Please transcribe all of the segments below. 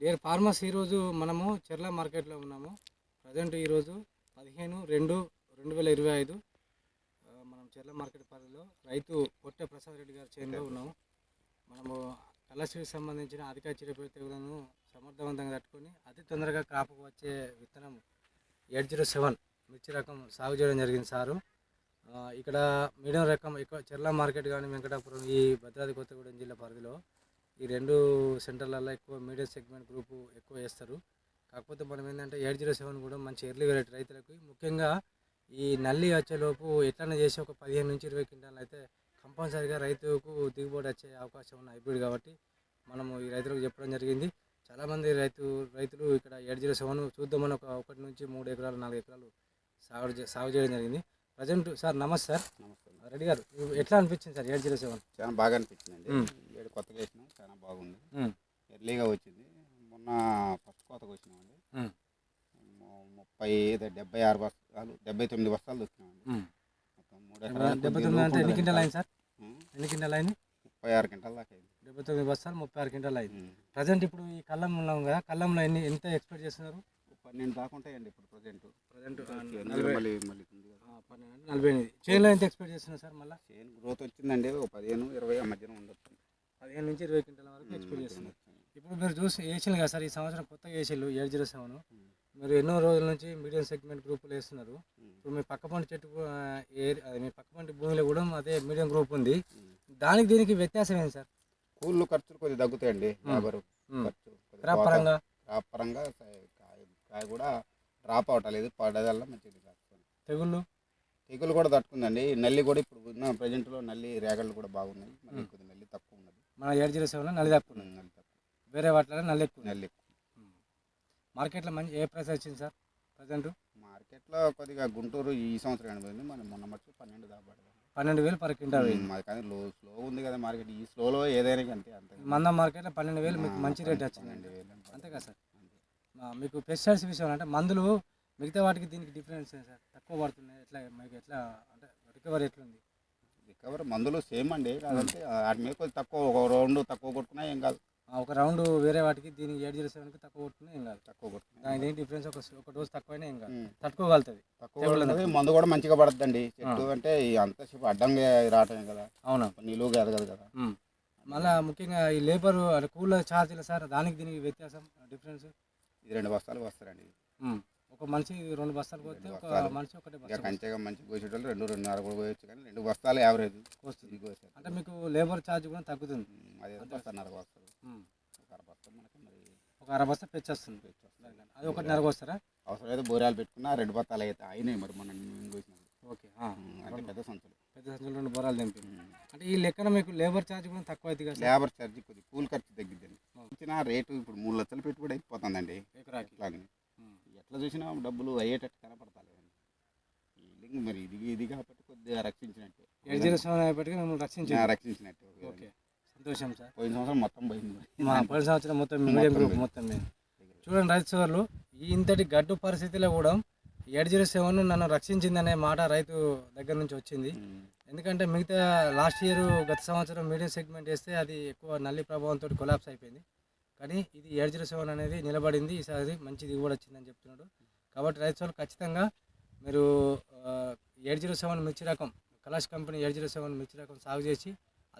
Dear farmers ఈరోజు మనము చెర్ల మార్కెట్లో ఉన్నాము. ప్రజెంట్ ఈరోజు పదిహేను రెండు రెండు వేల ఇరవై ఐదు మనం చెర్ల మార్కెట్ పరిధిలో రైతు పొట్టె ప్రసాద్ రెడ్డి గారి చేనులో ఉన్నాము. మనము కలర్స్కి సంబంధించిన అధిక చిరపై తెగులను సమర్థవంతంగా తట్టుకొని అతి తొందరగా క్రాప్కు వచ్చే విత్తనం ఎయిట్ జీరో సెవెన్ మిర్చి రకం సాగు చేయడం జరిగింది సారు. ఇక్కడ మీడియం రకం ఎక్కువ చెర్ల మార్కెట్ కానీ వెంకటాపురం ఈ భద్రాద్రి కొత్తగూడెం జిల్లా పరిధిలో ఈ రెండు సెంటర్లలో ఎక్కువ మీడియం సెగ్మెంట్ గ్రూపు ఎక్కువ వేస్తారు. కాకపోతే మనం ఏంటంటే ఎయిట్ జీరో సెవెన్ కూడా మంచి ఎర్లీ వెరైటీ రైతులకు. ముఖ్యంగా ఈ నల్లి వచ్చేలోపు ఎట్లన్నా చేసి ఒక పదిహేను నుంచి ఇరవై క్వింటాలు అయితే కంపల్సరీగా రైతుకు దిగుబడి వచ్చే అవకాశం ఉన్న హైబ్రిడ్ కాబట్టి మనము ఈ రైతులకు చెప్పడం జరిగింది. చాలామంది రైతు రైతులు ఇక్కడ ఎయిట్ జీరో సెవెన్ చూద్దామని ఒక ఒకటి నుంచి మూడు ఎకరాలు నాలుగు ఎకరాలు సాగు సాగు చేయడం జరిగింది. ప్రజెంట్ సార్ నమస్తే సార్. నమస్తే. రెడ్డి గారు ఎట్లా అనిపించింది సార్ ఎయిట్ జీరో సెవెన్? చాలా బాగా అనిపించిందండి. మ్మ్. ఏడు కొత్తగా వేసినాం. ఎర్లీగా వచ్చింది. మొన్న ఫస్ట్ కోతకు వచ్చినామండి. ముప్పై డెబ్బై ఆరు బస్తాలు డెబ్బై తొమ్మిది బస్తాలు మొత్తం మూడు ఎకరాలు డెబ్బై తొమ్మిది అంటే ఎన్ని క్వింటాలు. అయింది సార్. ఎన్ని క్వింటాలు అయింది? ముప్పై ఆరు గంటల దాకా అయింది. డెబ్బై తొమ్మిది బస్తాలు ముప్పై ఆరు క్వింటాలు అయింది. ప్రజెంట్ ఇప్పుడు ఈ కళ్ళం ఉన్నాం కదా కళ్ళంలో ఎన్ని ఎంత ఎక్స్పెక్ట్ చేస్తున్నారు? పన్నెండు దాకా ఉంటాయండి ఇప్పుడు ప్రజెంట్. ప్రజెంట్ మళ్ళీ నలభై ఎనిమిది. చేనులో ఎంత ఎక్స్పెక్ట్ చేస్తున్నారు సార్ మళ్ళీ? చేను గ్రోత్ వచ్చిందండి ఒక పదిహేను ఇరవై ఆ మధ్యన ఉండొచ్చు. పదిహేను నుంచి ఇరవై క్వింటాల వరకు ఎక్స్పెక్ట్ చేస్తున్నారు. ఇప్పుడు మీరు చూసి వేసిల్లు కదా సార్ ఈ సంవత్సరం కొత్తగా వేసిల్లు ఎయిట్ జీరో సెవెన్ మీరు ఎన్నో రోజుల నుంచి మీడియం సెగ్మెంట్ గ్రూపులు వేస్తున్నారు. ఇప్పుడు మీ పక్క పంట చెట్టు మీ పక్క పంట భూమిలో కూడా అదే మీడియం గ్రూప్ ఉంది. దానికి దీనికి వ్యత్యాసం ఏంటి సార్? కూళ్ళు ఖర్చులు కొద్దిగా తగ్గుతాయండి లేబర్. ఖర్చు క్రాప్ పరంగా? క్రాప్ పరంగా కాయ కాయ కూడా డ్రాప్ అవటలేదు పడదల్లా మంచిది తెగుళ్ళు? తెగులు కూడా తట్టుకుందండి. నల్లి కూడా ఇప్పుడు ఉన్న ప్రజెంట్లో నల్లి రేగళ్ళు కూడా బాగున్నాయి. మళ్ళీ నల్లి తక్కువ ఉన్నది. మన ఎయిట్ జీరో సెవెన్ నల్లి తక్కువ తక్కువ వేరే వాటిలో నల్లి ఎక్కువ ఉంది. నల్లి ఎక్కువ మార్కెట్లో మంచి ఏ ప్రైస్ వచ్చింది సార్ ప్రజెంట్? మార్కెట్లో కొద్దిగా గుంటూరు ఈ సంవత్సరం కనిపోయింది మనం మొన్న మట్టి పన్నెండు దాకా పన్నెండు వేలు పర్ క్వింటాల్ మాది కానీ లో స్లో ఉంది కదా మార్కెట్ ఈ స్లోలో ఏదైనా అంతే అంతే. మంద మార్కెట్లో పన్నెండు వేలు మీకు మంచి రేట్ వచ్చింది. పన్నెండు వేలు అని అంతే కదా సార్ మీకు పెస్టిసైడ్స్ విషయం అంటే మందులు మిగతా వాటికి దీనికి డిఫరెన్స్ సార్? తక్కువ పడుతున్నాయి. ఎట్లా మీకు ఎట్లా అంటే రికవరీ ఎట్లుంది? రికవర్ మందులు సేమ్ అండి. కాదంటే వాటి మీద కొద్దిగా తక్కువ ఒక రౌండ్ తక్కువ కొట్టుకున్నా ఏం కాదు. ఒక రౌండ్ వేరే వాటికి దీనికి ఏడు జీరో సెవెన్కి తక్కువ కొట్టుకున్నా ఏం కాదు తక్కువ కొట్టుకున్నా. దానికి ఏంటి డిఫరెన్స్ ఒక ఒక డోస్ తక్కువైనా ఏం కాదు. తట్టుకోగలుగుతుంది తక్కువ. మందు కూడా మంచిగా పడుతుందండి చెట్టు అంటే అంతసేపు అడ్డంగా రావటమే కదా. అవునా. నిలువు కాదు కదా. మళ్ళా ముఖ్యంగా ఈ లేబర్ అంటే కూల ఛార్జీలు సార్ దానికి దీనికి వ్యత్యాసం డిఫరెన్స్ ఇది రెండు బస్తాలు వస్తారండి. ఒక మనిషి రెండు బస్తాలు పోతే ఒక. మనిషి ఒకటే కంచెగా మంచి కోసేటోళ్ళు రెండు రెండున్నర కూడా పోయొచ్చు కానీ రెండు బస్తాలు యావరేజ్ వస్తుంది. అంటే మీకు లేబర్ ఛార్జ్ కూడా తగ్గుతుంది. అదే బస్తాన్నర వస్తారు ఉమ్. ఒక అర బస్తా మనకి మరి ఒక అర బస్తా పెంచేస్తుంది వస్తుంది. అది ఒకటిన్నరకు వస్తారా అవసరమైతే బోరాలు పెట్టుకున్నా రెండు బస్తాలు అయితే అయినాయి మరి మనం మేము కోసినాం ఓకే. అంటే పెద్ద సంచులు. పెద్ద సంచులు రెండు బొరాలు తెంపి ఉమ్. అంటే ఈ లెక్కన మీకు లేబర్ ఛార్జ్ కూడా తక్కువ అవుతుంది కదా సార్? లేబర్ ఛార్జ్ కొద్దిగా కూల్ ఖర్చు తగ్గిద్దండి. ఓకే. ఇచ్చిన రేటు ఇప్పుడు మూడు లక్షలు పెట్టుబడి అయిపోతుందండి. ఎట్లాగని. ఎట్లా చూసినా డబ్బులు అయ్యేటట్టు లింక్ మరి ఇది ఇది కాబట్టి కొద్దిగా రక్షించినట్టు. సెవెన్ అయినప్పటికీ మిమ్మల్ని రక్షించారు. నా రక్షించినట్టు. సంతోషం సార్. పోయిన సంవత్సరం మొత్తం పోయింది మా పోయిన సంవత్సరం మొత్తం మీడియం గ్రూప్. మొత్తం మీద. చూడండి రైతు సోదరులు ఈ ఇంతటి గడ్డు పరిస్థితిలో కూడా ఎయిట్ జీరో సెవెన్ నన్ను రక్షించిందనే మాట రైతు దగ్గర నుంచి వచ్చింది. ఎందుకంటే మిగతా లాస్ట్ ఇయర్ గత సంవత్సరం మీడియం సెగ్మెంట్ వేస్తే అది ఎక్కువ నల్లి ప్రభావంతో కొలాప్స్ అయిపోయింది. కానీ ఇది ఎయిట్ జీరో సెవెన్ అనేది నిలబడింది ఈసారి మంచి దిగుబడి వచ్చిందని చెప్తున్నాడు. కాబట్టి రైతు సోదరులు ఖచ్చితంగా మీరు ఎయిట్ జీరో సెవెన్ మిర్చి రకం Kalash company eight zero seven మిర్చి రకం సాగు చేసి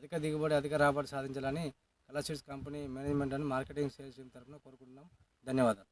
అధిక దిగుబడి అధిక రాబడి సాధించాలని కలర్షీడ్స్ కంపెనీ మేనేజ్మెంట్ అని మార్కెటింగ్ సేల్స్ టీం తరఫున కోరుకుంటున్నాం. ధన్యవాదాలు.